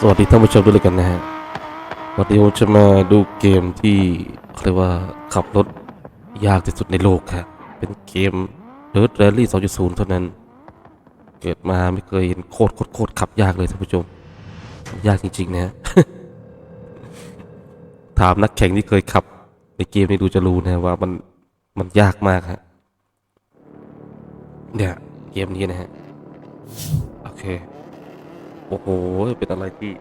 สวัสดีท่านผู้ชมด้วยกันนะฮะวันนี้ผมจะมาดูเกมที่เรียกว่าขับรถยากที่สุดในโลกครับเป็นเกม Dirt Rally 2.0 เท่านั้น เกิดมาไม่เคยเห็นโคตรโคตรโคตรขับยากเลยท่านผู้ชม ยากจริงๆนะฮะถามนักแข่งที่เคยขับในเกมนี้ดูจะรู้นะว่ามันมันยากมากฮะเนี่ยเกมนี้นะฮะ โอเค อ้โห เป็นอะไรที่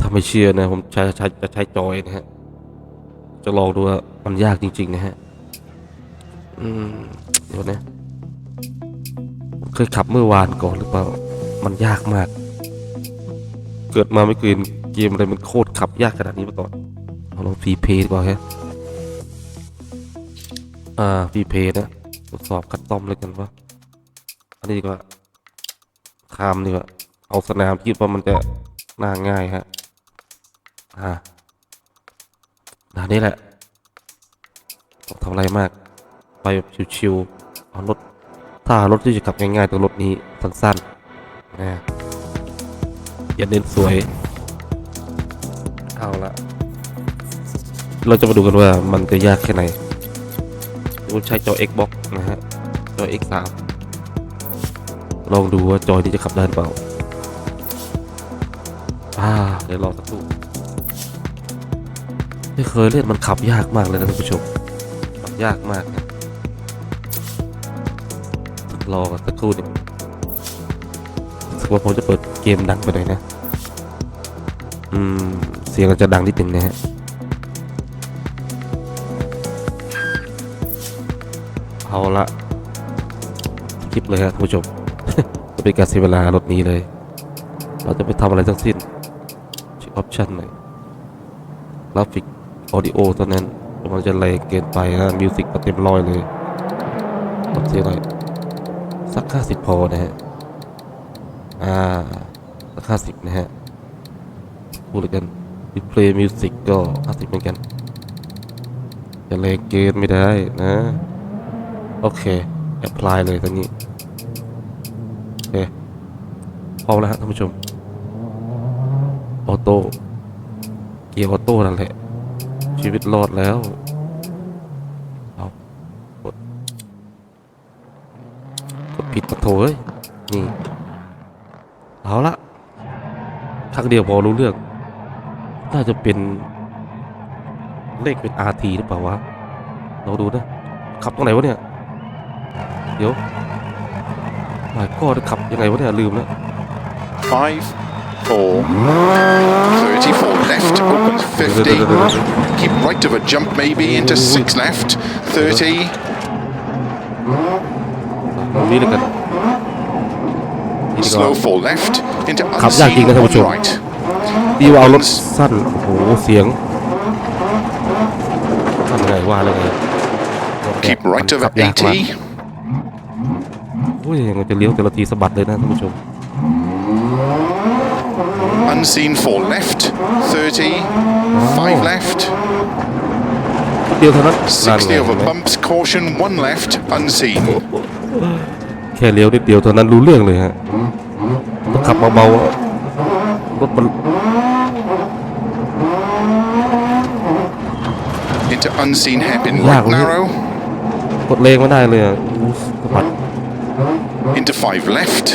ถ้าไม่เชื่อนะ ผมใช้ใช้จะใช้จอยนะฮะ จะลองดูว่ามันยากจริง ๆ นะฮะ อืม เดี๋ยวนะเคยขับเมื่อวานก่อนหรือเปล่า มันยากมาก เกิดมาไม่เคยเห็นเกมอะไรมันโคตรขับยากขนาดนี้มาก่อนเอาลองฟรีเพย์ดีกว่าฮะ อ่าฟรีเพย์นะทดสอบคัดต้อมเลยกันว่า อันนี้ดีกว่า ข้ามดีกว่าเอาสนามคิดว่ามันจะน่าง่ายฮะอ่าด่านนี้แหละต้องทำอะไรมาก ไปแบบชิวๆเอารถถ้ารถที่จะขับง่ายๆตัวรถนี้สั้นๆนะอย่าเน้นสวย เอาละเราจะมาดูกันว่ามันจะยากแค่ไหนผมใช้จอ Xbox นะฮะ จอ X3 ลองดูว่าจอยนี้จะขับได้หรือเปล่า อ่า เดี๋ยวรอสักครู่ไม่เคยเล่นมันขับยากมากเลยนะท่านผู้ชม ขับยากมากนะรอสักครู่นึงสึกว่าผมจะเปิดเกมดังไปหน่อยนะ อืม เสียงอาจจะดังนิดหนึ่งนะฮะเอาละคลิปเลยครับท่านผู้ชม เป็นการเสียเวลารถนี้เลย เราจะไปทำอะไรทั้งสิ้นเช็คออปชันหน่อยกราฟิกออดิโอตอนนั้นมันจะแรงเกินไปนะมิวสิกก็เต็มร้อยเลยลดเสียหน่อยสักห้าสิบพอนะฮะอ่าสักห้าสิบนะฮะพูดเลยกันดิเพลย์มิวสิกก็ห้าสิบเหมือนกัน จะแรงเกินไม่ได้นะ โอเคแอพพลายเลยตอนนี้ โอเค พร้อมแล้วฮะท่านผู้ชม ออโต้เกียร์ออโต้นั่นแหละ ชีวิตรอดแล้วเอากดกดผิดปะโถเอ้ยนี่ เอาละครั้งเดียวพอรู้เรื่อง น่าจะเป็น เลขเป็น RT หรือเปล่าวะเราดูนะ ขับตรงไหนวะเนี่ย เดี๋ยวหมายก็ขับยังไงวะเนี่ยลืมแล้ว Five, four, 34 left, opens 50. Keep right of a jump maybe into six left. 30, ตรงนี้เลยกันนี่ดีกว่า slow four left into ขับยากจริง unseen นะท่านผู้ช one ม right. ดีว่าเอารถสั้นโอ้โหเสียงทำยังไงว่าแล้วไง Keep right มัน of ขับยากมาก 80. โอ้ยมันจะเลี้ยวแต่ละทีสะบัดเลยนะท่านผู้ชม Unseen four left. 30, five left. เดียวเท่านั้นนั่นไง60เห็ over นไหม bumps, caution, one left, unseen. แค่เลี้ยวนิดเดียวเท่านั้นรู้เรื่องเลยฮะต้องขับเบาๆอะรถมัน Into unseen hairpin Yeah, right well, narrow. กดเลงไม่ได้เลยอะอู้สะบัด Into five left.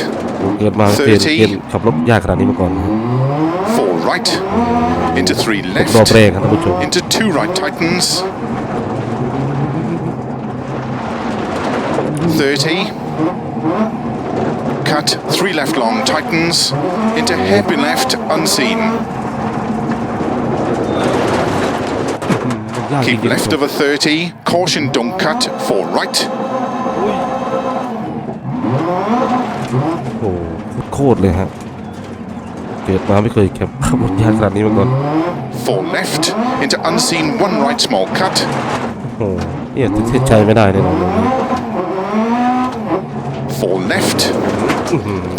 ผมเกิดมาเปลี่ยน 30 เปลี่ยนขับรถยากขนาดนี้มาก่อนนะฮะ Four right. Into three กดรอบ left. แรงครับท่านผู้ชม Into two right tightens. 30. Cut three left long tightens. Into hairpin left unseen. ยากจริ Keep งๆ left over 30. Caution don't cut. Four right. ตรเลยฮะ เกิดมาไม่เคยแข่งขับรถยากขนาดนี้มาก่อน Four left. Into unseen one right small cut. โอ้โหเนี่ยถึงเส้นชัยไม่ได้แน่นอนเลย Four left.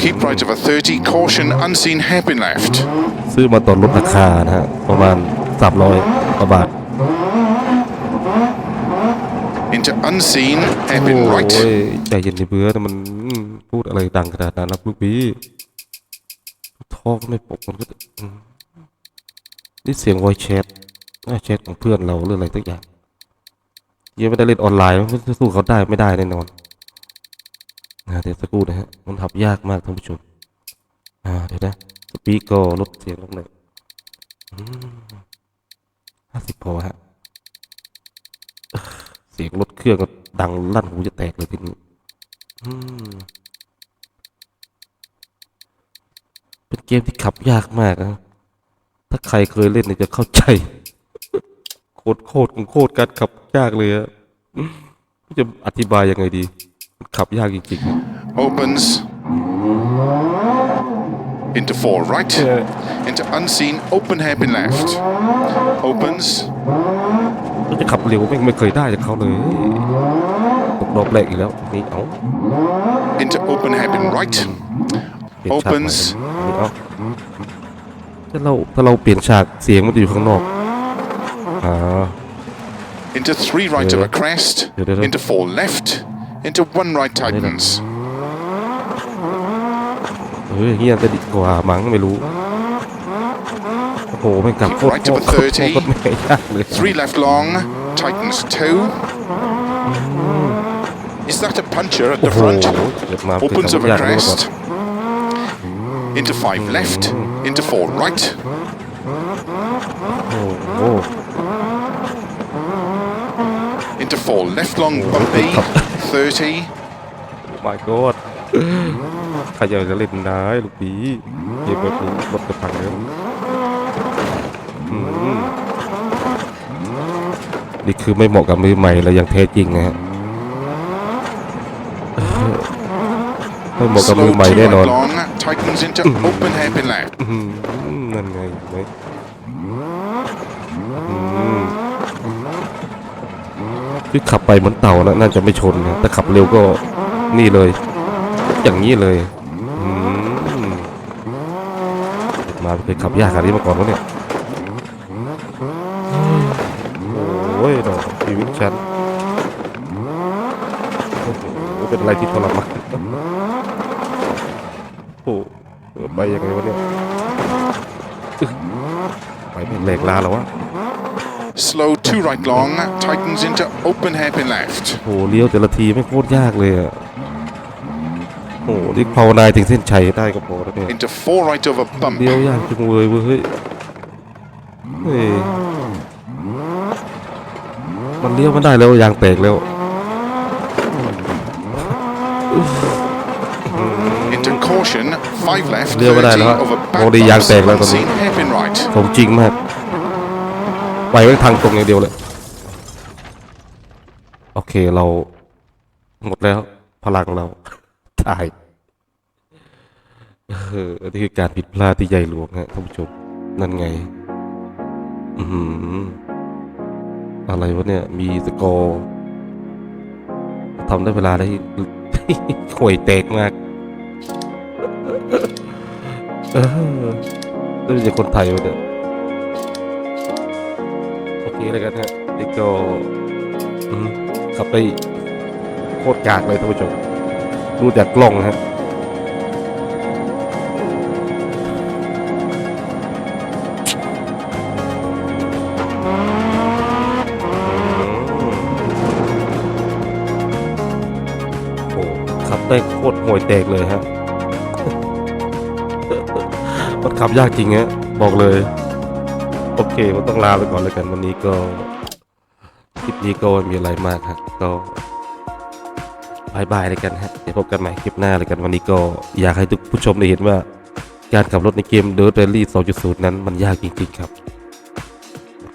Keep right over 30. Caution unseen hairpin left. ซื้อมาตอนลดราคานะฮะ ประมาณ 300กว่าบาท Into unseen โอ้ hairpin right. ยใจเย็นดิเบื่อแต่มันอืม พูดอะไรดังขนาดนั้นนะลูกพี่ท่อก็ไม่ปกมันก็นี่เสียงไวแชทแชทของเพื่อนเราหรืออะไรสักอย่างยังไม่ได้เล่นออนไลน์มันสู้เขาได้ไม่ได้แน่นอนอ่าเดี๋ยวสักครู่นะฮะมันทับยากมากท่านผู้ชมอ่าเดี๋ยวนะสปีกก็ลดเสียงลงหน่อยห้าสิบพอฮะเอ้อเสียงรถเครื่องก็ดังลั่นหูจะแตกเลยทีนี้อืม เป็นเกมที่ขับยากมากนะ ถ้าใครเคยเล่นเนี่ยจะเข้าใจ โคตรโคตรของโคตรการขับยากเลยอะจะอธิบายยังไงดีมันขับยากจริง Opens. Into four right. Into unseen open hairpin left. Opens. ๆก็จะขับเร็วไม่งไม่เคยได้จากเขาเลยตกรอบแรกอีกแล้วนี่เอา Into open hairpin right. เปลี่ยนฉากใหม่ Opens นี่เอา ถ้าเราถ้าเราเปลี่ยนฉากเสียงมันจะอยู่ข้างนอกอ่า Into three right of a crest. Yeah, yeah, yeah. Into four left. Into one right tightens. เฮ้ยเฮียจะดีกว่ามั้งไม่รู้ โอ้โหไม่งกลับโคตร Right โค of ต a รโคตร 30. โคตรไม่ยากเลย Three left long. Tightens two. Is that a puncher at โอ้ the โห front? เกิดมาเป็น Opens คำ of a ยากเลยมาก่อน crest. Into five left. Into four right. โอ้โห Into four left long bumpy. 30. my god ใครอยากจะเล่นได้ลูกปีเกมแบบนี้รถจะพังแล้วอืมนี่คือไม่เหมาะกับมือใหม่แล้วอย่างแท้จริงนะฮะไม่เหมาะกับมื Slow อใหม่ two แน่ right นอน long. Tightens into open hairpin left. อืมนั่นไงเห็นไหมอืมคือขับไปเหมือนเต่านะน่าจะไม่ชนนะแต่ขับเร็วก็นี่เลย อย่างนี้เลยอืมมาไม่เคยขับยากขนาดนี้มาก่อนวะเนี่ยโอ้ยดอกชีวิตฉันโอ้โหเป็นอะไรที่ทรมานโอ้โห ไปยังไงวะเนี่ยไปเป็นเหล็กลาแล้ววะ Slow two right long. Tightens into open hairpin left. โหเลี้ยวแต่ละทีไม่งโคตรยากเลยอะโอ้นี่ภาวนายถึงเส้นชัยได้ก็พอแล้วเนี่ย Into four right over bump. เลี้ยวยากจังเลยเว้ยเฮ้ยเฮ้ยมันเลี้ยวมันได้แล้วยางแตกแล้ว เลี้ยวไม่ได้30แล้วฮะ over โอ้ back ดียาง bumps. แตกแล้วตอนนี้ Unseen hairpin right. สมจริงมากไปไว้ทางตรงอย่างเดียวเลย โอเคเรา หมดแล้ว พลังเราตายเอออันนี้คือการผิดพลาดที่ใหญ่หลวงฮะท่านผู้ชมนั่นไง อือหืออะไรวะเนี่ย มีสกอร์ทำได้เวลาได้ห่วยแตกมาก เออนี่เป็นคนไทยวะเนี่ยโอเคเลยกันฮะนี่ก็อืมขับไปโคตรกากเลยท่านผู้ชมดูจากกล้องนะฮะโอ้ขับได้โคตรห่วยแตกเลยฮะ มันขับยากจริงฮะบอกเลย โอเคผมต้องลาไปก่อนแล้วกันวันนี้ก็คลิปนี้ก็มีอะไรมากครับก็บายบายเลยกันฮะเดี๋ยวพบกันใหม่คลิปหน้าเลยกันวันนี้ก็อยากให้ทุกผู้ชมได้เห็นว่า การขับรถในเกมเดอร์เรลลี่ 2.0 นั้นมันยากจริงๆครับ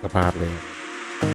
กระพาดเลย